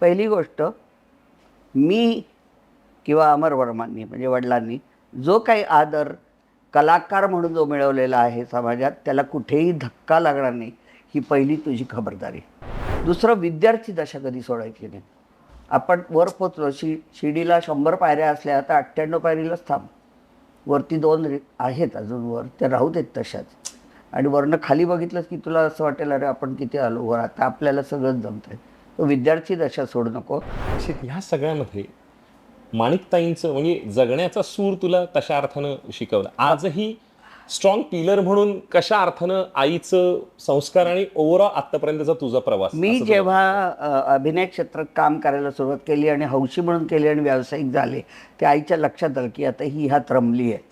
पहिली गोष्ट मी किंवा अमर वर्मांनी म्हणजे वडिलांनी जो काही आदर कलाकार म्हणून जो मिळवलेला आहे समाजात त्याला कुठेही धक्का लागणार नाही ही पहिली तुझी खबरदारी. दुसरं विद्यार्थी दशा कधी सोडायची नाही. आपण वर पोचलो शि शिडीला शंभर पायऱ्या असल्या तर अठ्ठ्याण्णव पायरीलाच थांब. वरती दोन रे- आहेत अजून वर त्या राहू देत तशाच. आणि वरनं खाली बघितलंच की तुला असं वाटेल अरे आपण किती आलो वर आता आपल्याला सगळंच जमतंय. तो विद्यार्थी दशा सोडू नको. ह्या सगळ्यामध्ये माणिकताईंचं म्हणजे जगण्याचा सूर तुला कशा अर्थानं शिकवला. आजही स्ट्रॉंग पिलर म्हणून कशा अर्थानं आईचं संस्कार आणि ओव्हरऑल आतापर्यंतचा तुझा प्रवास मी जेव्हा अभिनय क्षेत्रात काम करायला सुरुवात केली आणि हौशी म्हणून केली आणि व्यावसायिक झाले ते आईच्या लक्षात आलं की आता ही ह्यात रमली आहे.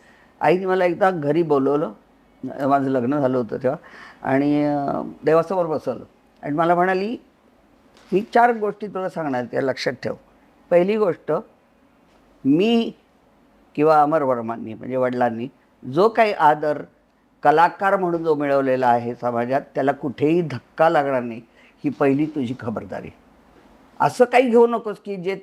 आईने मला एकदा घरी बोलवलं माझं लग्न झालं होतं तेव्हा आणि देवासमोर बसवलं. आणि मला म्हणाली ही चार गोष्टी तुला सांगणार त्या लक्षात ठेव. पहिली गोष्ट मी किंवा अमर वर्मांनी म्हणजे वडिलांनी जो काही आदर कलाकार म्हणून जो मिळवलेला आहे समाजात त्याला कुठेही धक्का लागणार नाही ही पहिली तुझी खबरदारी. असं काही घेऊ नकोस की जे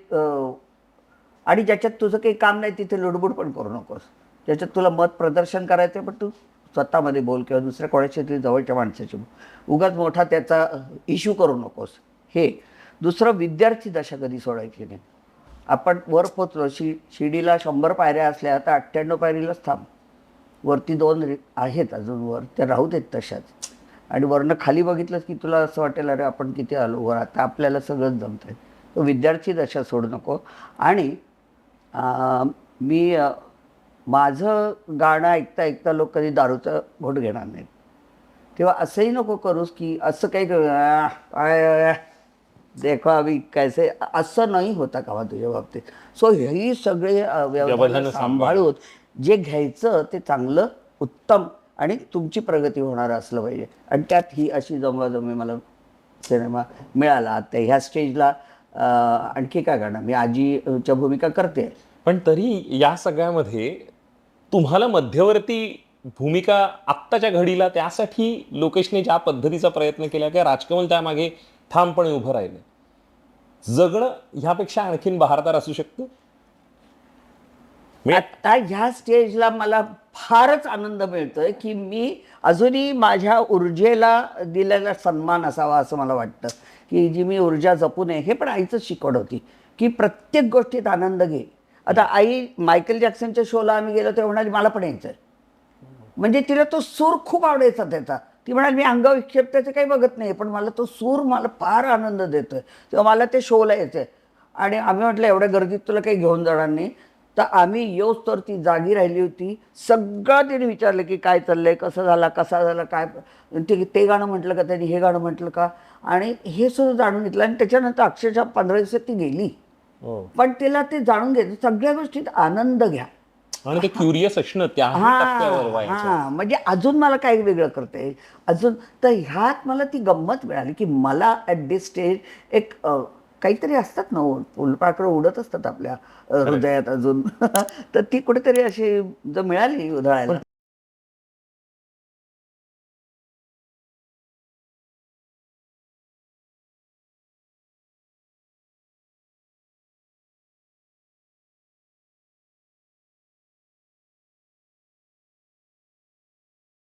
आणि ज्याच्यात तुझं काही काम नाही तिथे लुडबुड पण करू नकोस. ज्याच्यात तुला मत प्रदर्शन करायचं आहे पण तू स्वतःमध्ये बोल किंवा दुसऱ्या कोणाच्या तरी जवळच्या माणसाची बोल. उगाच मोठा त्याचा इश्यू करू नकोस. हे दुसरं विद्यार्थी दशा कधी सोडायची नाही. आपण वर पोचलो शि शिडीला शंभर पायऱ्या असल्या तर अठ्ठ्याण्णव पायरीलाच थांब. वरती दोन आहेत अजून वर त्या राहू देत तशाच. आणि वरनं खाली बघितलंच की तुला असं वाटेल अरे आपण किती आलो वर आता आपल्याला सगळंच जमतंय. तो विद्यार्थी दशा सोडू नको. आणि मी माझं गाणं ऐकता ऐकता लोक कधी दारूचं घोट घेणार नाहीत. तेव्हा असंही नको करूस की असं काही करू, "आह, आय, आय, आय, देखो अभी कैसे असं नाही होता का बा तुझ्या बाबतीत? सो हेही सगळे व्यवधानं व्यवधानं सांभाळ. सांभाळून जे घ्यायचं ते चांगलं उत्तम आणि तुमची प्रगती होणार असलं पाहिजे. आणि त्यात ही अशी जमवाजमी मला सिनेमा मिळाला. आता ह्या स्टेजला आणखी काय करणार? मी आजीच्या भूमिका करते. पण तरी या सगळ्यामध्ये तुम्हाला मध्यवर्ती भूमिका आत्ताच्या घडीला त्यासाठी लोकेशने ज्या पद्धतीचा प्रयत्न केला की राजकमल त्यामागे ठामपणे उभं राहिलं. जगणं ह्यापेक्षा आणखीन बहारदार असू शकतं? आता ह्या स्टेजला मला फारच आनंद मिळतोय की मी अजूनही माझ्या ऊर्जेला दिलेला सन्मान असावा असं मला वाटतं. की जी मी ऊर्जा जपू नये हे पण आईचंच शिकवण होती. की प्रत्येक गोष्टीत आनंद घे. आता आई मायकेल जॅक्सनच्या शोला आम्ही गेलो तेव्हा म्हणाली मला पण यायचं म्हणजे तिला तो सूर खूप आवडायचा त्याचा. ती म्हणाली मी अंगविक्षेप्ताचं काही बघत नाही पण मला तो सूर मला फार आनंद देतोय. तेव्हा मला ते शोला यायचं आहे आणि आम्ही म्हटलं एवढ्या गर्दीत तुला काही घेऊन जाणार नाही. तर आम्ही येऊच तर ती जागी राहिली होती. सगळं तिने विचारलं की काय चाललंय कसं झाला कसा झाला काय ते ते गाणं म्हटलं का त्यांनी हे गाणं म्हटलं का? आणि हे सुद्धा जाणून घेतलं आणि त्याच्यानंतर अक्षरशः पंधरा दिवसात ती गेली. हो. पण तिला ते जाणून घ्यायचं सगळ्या गोष्टीत आनंद घ्या. आणि ते क्युरियस असणं त्या टप्प्यावर व्हायचं. हा म्हणजे अजून मला काय वेगळं करता येईल. अजून तर ह्यात मला ती गंमत मिळाली की मला ॲट दिस स्टेज एक अ, काहीतरी असतात ना फुलपाखरं उडत असतात आपल्या अ, हृदयात अजून. तर ती कुठेतरी अशी जर मिळाली उधळायला.